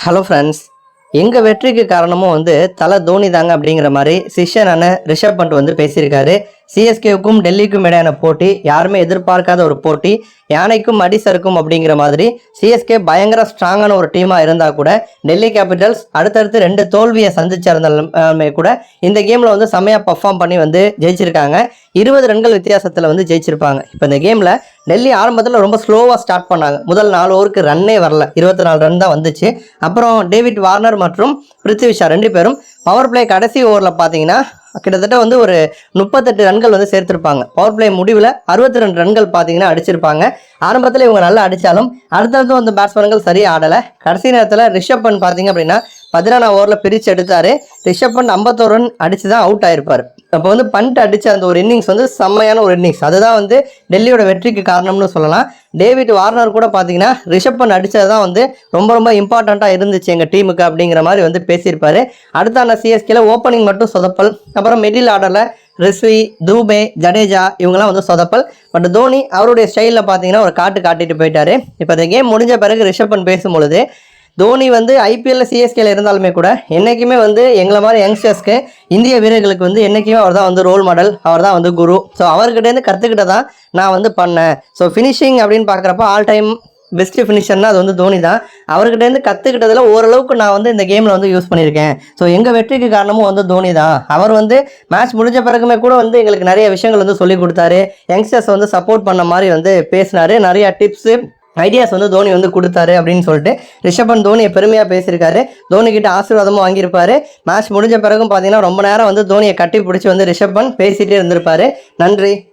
Hello friends எங்கள் வெற்றிக்கு காரணமும் வந்து தலை தோனி தாங்க அப்படிங்கிற மாதிரி சிஷ்யனான ரிஷப் பண்ட் வந்து பேசியிருக்காரு. சிஎஸ்கேவுக்கும் டெல்லிக்கும் இடையான போட்டி யாருமே எதிர்பார்க்காத ஒரு போட்டி. யானைக்கும் அடி சறுக்கும் அப்படிங்கிற மாதிரி சிஎஸ்கே பயங்கர ஸ்ட்ராங்கான ஒரு டீமாக இருந்தால் கூட டெல்லி கேபிட்டல்ஸ் அடுத்தடுத்து ரெண்டு தோல்வியை சந்திச்சிருந்தாலுமே கூட இந்த கேமில் வந்து செம்மையாக பர்ஃபார்ம் பண்ணி வந்து ஜெயிச்சிருக்காங்க. இருபது ரன்கள் வித்தியாசத்தில் வந்து ஜெயிச்சிருப்பாங்க. இப்போ இந்த கேமில் டெல்லி ஆரம்பத்தில் ரொம்ப ஸ்லோவாக ஸ்டார்ட் பண்ணாங்க. முதல் நாலு ஓவருக்கு ரன்னே வரல. இருபத்தி நாலு ரன் தான் வந்துச்சு. அப்புறம் டேவிட் வார்னர் மற்றும் பிருத்திவிஷா ரெண்டு பேரும் பவர் பிளே கடைசி ஓவரில் பார்த்தீங்கன்னா கிட்டத்தட்ட வந்து ஒரு முப்பத்தெட்டு ரன்கள் வந்து சேர்த்திருப்பாங்க. பவர் பிளே முடிவில் அறுபத்தி ரெண்டு ரன்கள் பார்த்தீங்கன்னா அடிச்சிருப்பாங்க. ஆரம்பத்தில் இவங்க நல்லா அடித்தாலும் அடுத்தடுத்து வந்து பேட்ஸ்மேன்கள் சரியாக ஆடலை. கடைசி நேரத்தில் ரிஷப் பண்ட் பார்த்தீங்க அப்படின்னா பதினாறாம் ஓவரில் பிரித்து எடுத்தார். ரிஷப் பண்ட் ஐம்பத்தோரு ரன் அடித்து தான் அவுட் ஆயிருப்பார். அப்போ வந்து பண்ட் அடித்த அந்த ஒரு இன்னிங்ஸ் வந்து செம்மையான ஒரு இன்னிங்ஸ் அதுதான் வந்து டெல்லியோட வெற்றிக்கு காரணம்னு சொல்லலாம். டேவிட் வார்னர் கூட பார்த்தீங்கன்னா ரிஷப் பண்ட் அடித்தது தான் வந்து ரொம்ப ரொம்ப இம்பார்ட்டண்ட்டாக இருந்துச்சு எங்கள் டீமுக்கு அப்படிங்கிற மாதிரி வந்து பேசியிருப்பாரு. அடுத்தான சிஎஸ்கேல ஓப்பனிங் மட்டும் சொதப்பல். அப்புறம் மிடில் ஆர்டரில் ரிஸ்வி தூபே ஜடேஜா இவங்கெல்லாம் வந்து சொதப்பல். பட் தோனி அவருடைய ஸ்டைலில் பார்த்தீங்கன்னா ஒரு காட்டு காட்டிட்டு போயிட்டாரு. இப்போ அந்த கேம் முடிஞ்ச பிறகு ரிஷப் பண்ட் பேசும்பொழுது தோனி வந்து ஐபிஎல்ல சிஎஸ்கேல இருந்தாலுமே கூட என்றைக்குமே வந்து எங்களை மாதிரி யங்ஸ்டர்ஸ்க்கு இந்திய வீரர்களுக்கு வந்து என்றைக்குமே அவர் தான் வந்து ரோல் மாடல் அவர் தான் வந்து குரு. ஸோ அவர்கிட்டேருந்து கற்றுக்கிட்ட தான் நான் வந்து பண்ணேன். ஸோ ஃபினிஷிங் அப்படின்னு பார்க்குறப்ப ஆல் டைம் பெஸ்ட்டு ஃபினிஷர்னா அது வந்து தோனி தான். அவர்கிட்டேருந்து கற்றுக்கிட்டதில் ஓரளவுக்கு நான் வந்து இந்த கேமில் வந்து யூஸ் பண்ணியிருக்கேன். ஸோ எங்கள் வெற்றிக்கு காரணமும் வந்து தோனி தான். அவர் வந்து மேட்ச் முடிஞ்ச பிறகுமே கூட வந்து எங்களுக்கு நிறைய விஷயங்கள் வந்து சொல்லிக் கொடுத்தாரு. யங்ஸ்டர்ஸ் வந்து சப்போர்ட் பண்ண மாதிரி வந்து பேசினாரு. நிறையா டிப்ஸு ஐடியாஸ் வந்து தோனி வந்து கொடுத்தாரு அப்படின்னு சொல்லிட்டு ரிஷபன் தோனியை பெருமையாக பேசியிருக்காரு. தோனி கிட்ட ஆசீர்வாதமும் வாங்கியிருப்பாரு. மேட்ச் முடிஞ்ச பிறகும் பார்த்தீங்கன்னா ரொம்ப நேரம் வந்து தோனியை கட்டி பிடிச்சி வந்து ரிஷபன் பேசிகிட்டே இருந்திருப்பாரு. நன்றி.